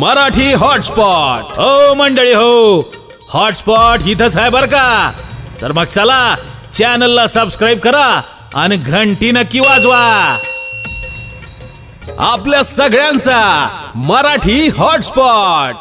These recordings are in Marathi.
मराठी हॉटस्पॉट. हो मंडळी हो. हॉटस्पॉट इथंच आहे बर का? तर मग चला चॅनलला सबस्क्राईब करा आणि घंटी नक्की वाजवा. आपल्या सगळ्यांचा मराठी हॉटस्पॉट.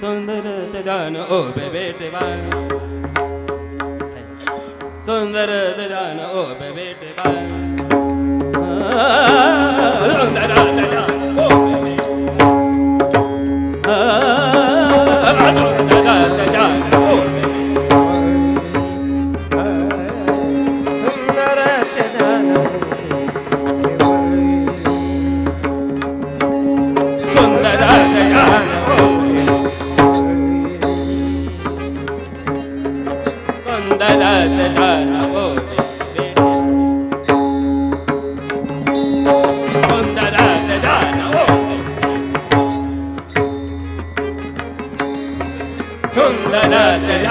सुंदर दान ओ बेटे बा सुंदर दान ओ बेटे बा da da da da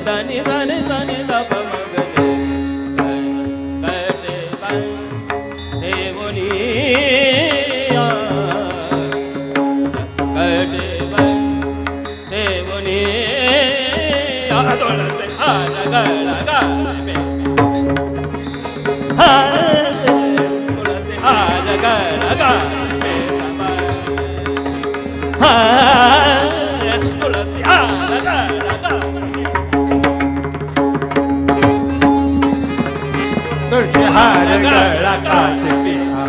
da ni da હાર ગળા કાશ પિતા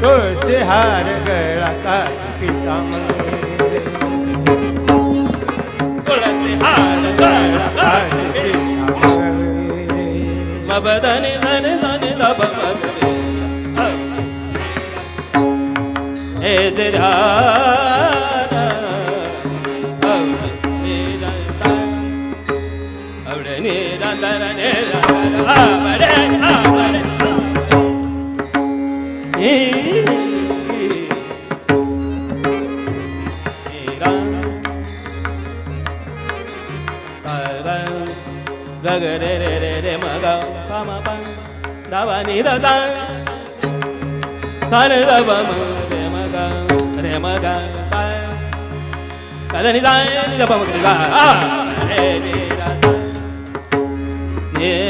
કોશે હાર ગળા કાશ પિતા બદન ધન ધન લબ મધુરે એ જરા ni da da sa ni da ba ma re ma ga re ma ga ba ka da ni da ni da ba ma ga ah re ni da da ni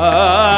Ah.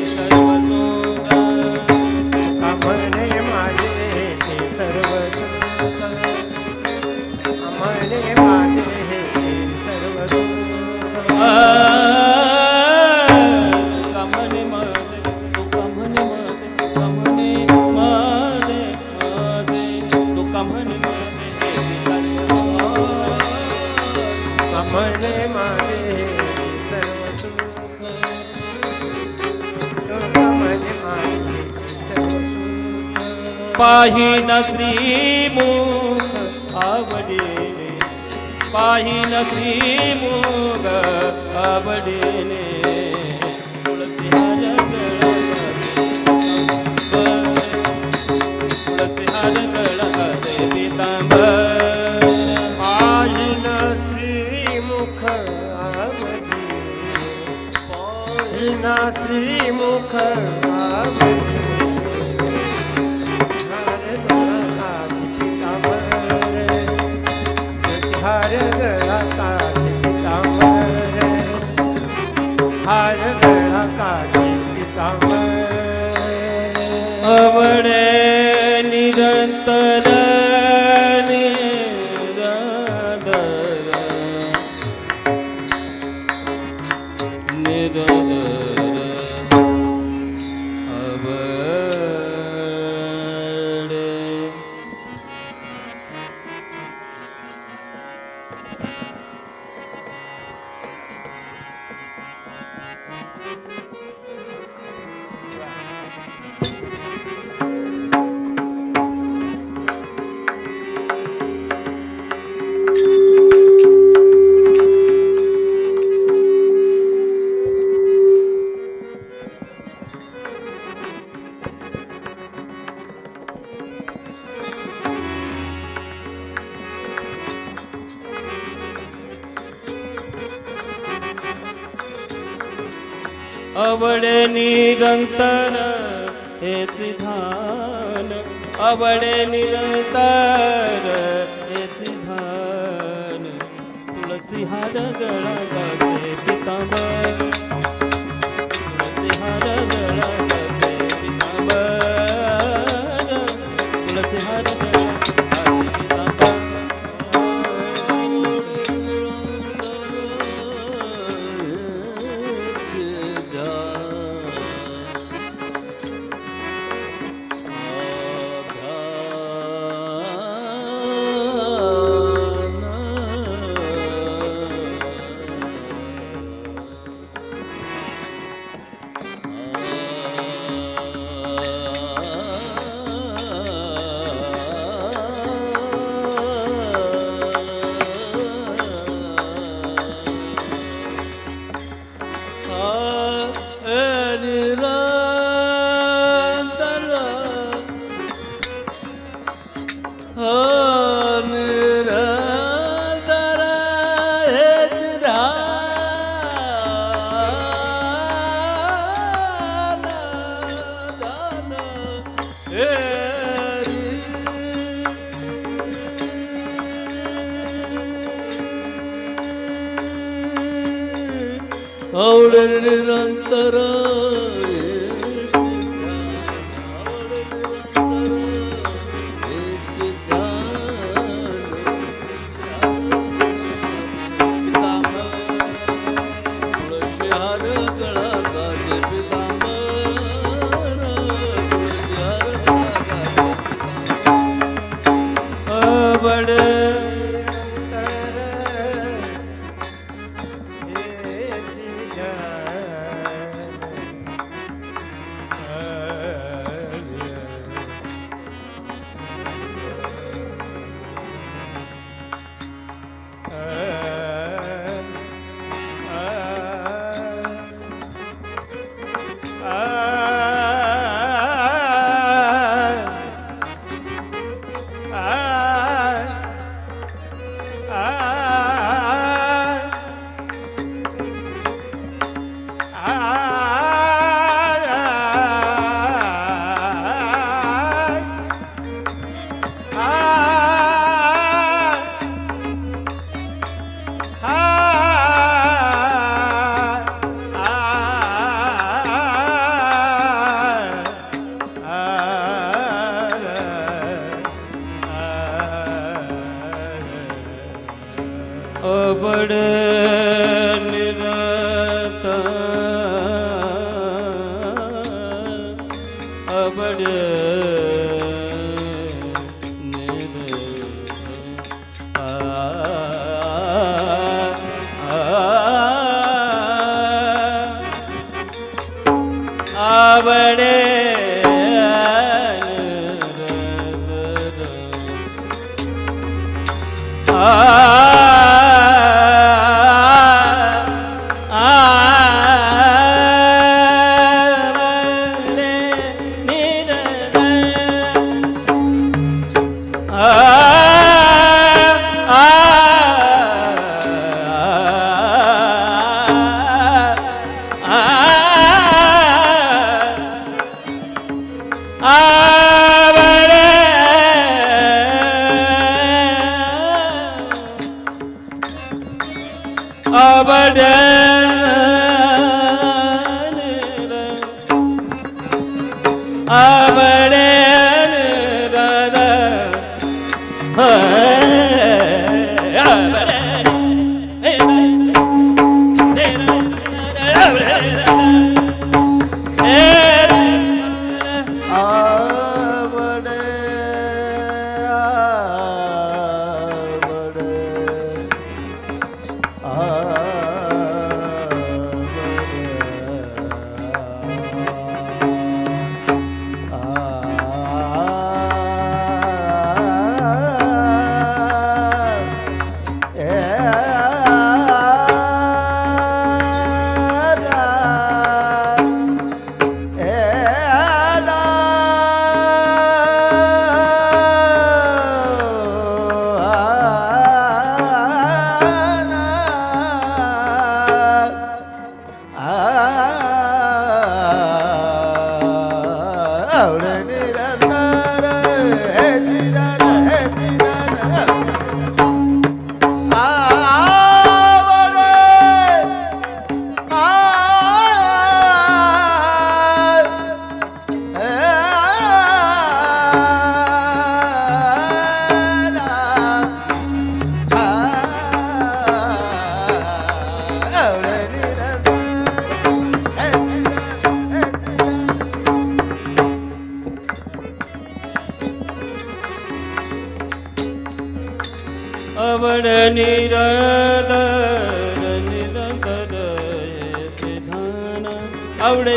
પાહી નસરી મુખ આવડે पाहिल श्री मोग आवडीने तुळसी हेच धान आवडे निरंतर हेच धान तुळसी हार गळा ತರ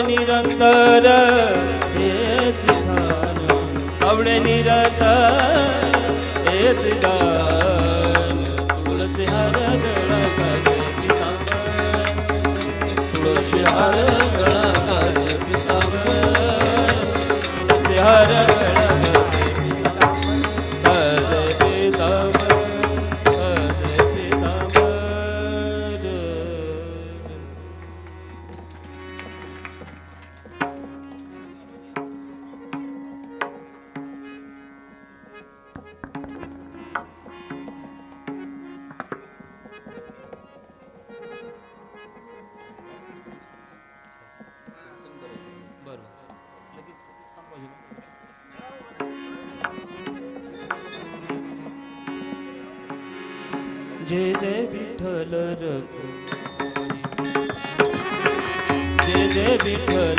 निरंतर जय जय विठ्ठल रघुमाई जय जय विठ्ठल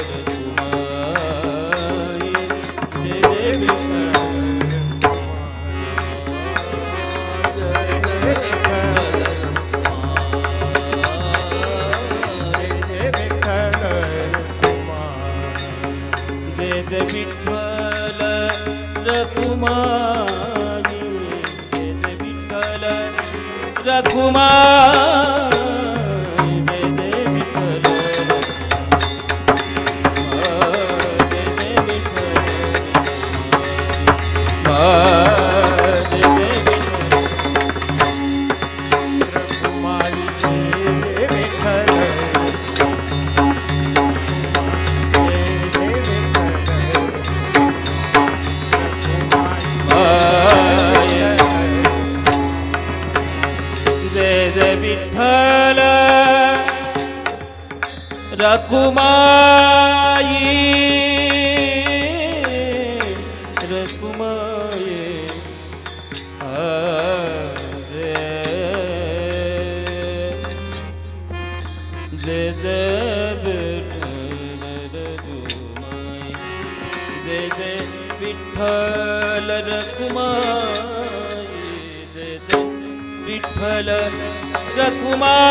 रघुमाई जय जय विठ्ठल जय जय विठ्ठल रघुमाई কুমার रघुमाय रकुमाई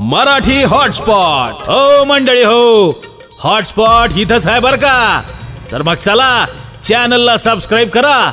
मराठी हॉटस्पॉट. हो मंडळी हो. हॉटस्पॉट इथंच आहे बर का? तर मग चला चॅनलला सबस्क्राईब करा.